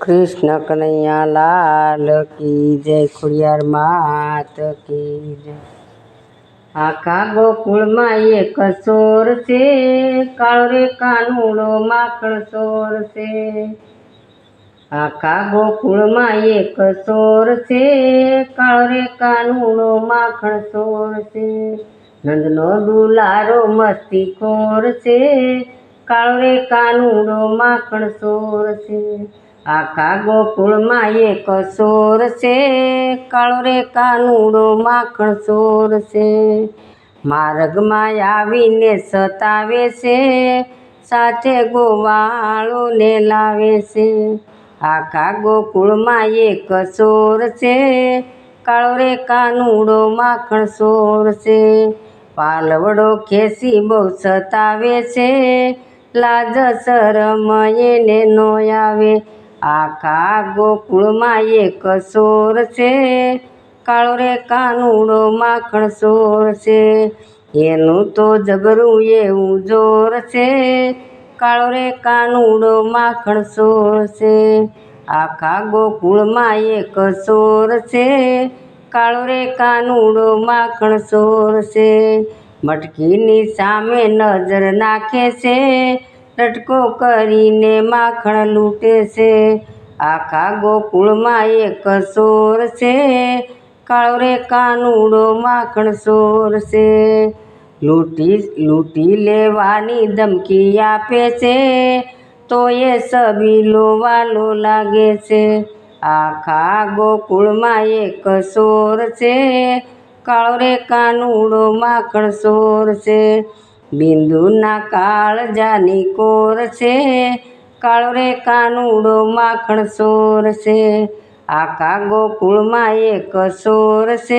કૃષ્ણ કનૈયા લાલ કી જય ખોડિયાર માત કી જય. આખા ગોકુળમાં એક સોર છે, કાળો રે કાનુડો માખણ સોર છે. આખા ગોકુળમાં એક સોર છે, કાળો રે કાનુડો માખણ સોર છે. નંદનો દુલારો મસ્તી ખોર છે, કાળો રે કાનુડો માખણ સોર છે. આખા ગોકુળમાં એક સોર છે કાળો રે કાનુડો માખણ સોર છે. માર્ગમાં આવીને સતાવે છે, સાથે ગોવાળોને લાવે છે. આખા ગોકુળમાં એક સોર છે કાળો રે કાનુડો માખણ સોર છે. પાલવડો ખેસી બહુ સતાવે છે, લાજ શરમ એને નો આવે આખા ગોકુળમાં એક સોર છે. કાળો રે કાનુડો માખણ સોર છે. એનું તો જબરું એવું જોર છે. કાળો રે કાનુડો માખણ સોર છે. આખા ગોકુળમાં એક સોર છે. કાળો રે કાનુડો માખણ સોર છે. મટકીની સામે નજર નાખે છે. લટકો કરીને માખણ લૂંટે છે. આખા ગોકુળમાં એક સોર છે. કાળો રે કાનુડો માખણ સોર છે. લૂંટી લૂંટી લેવાની ધમકી આપે છે. તો એ સબીલો વાલો લાગે છે. આખા ગોકુળમાં એક સોર છે. કાળો રે કાનુડો માખણ સોર છે. બિંદુના કાળજાની કોર છે. કાળો રે કાનુડો માખણ સોર છે. આખા ગોકુળમાં એક સોર છે.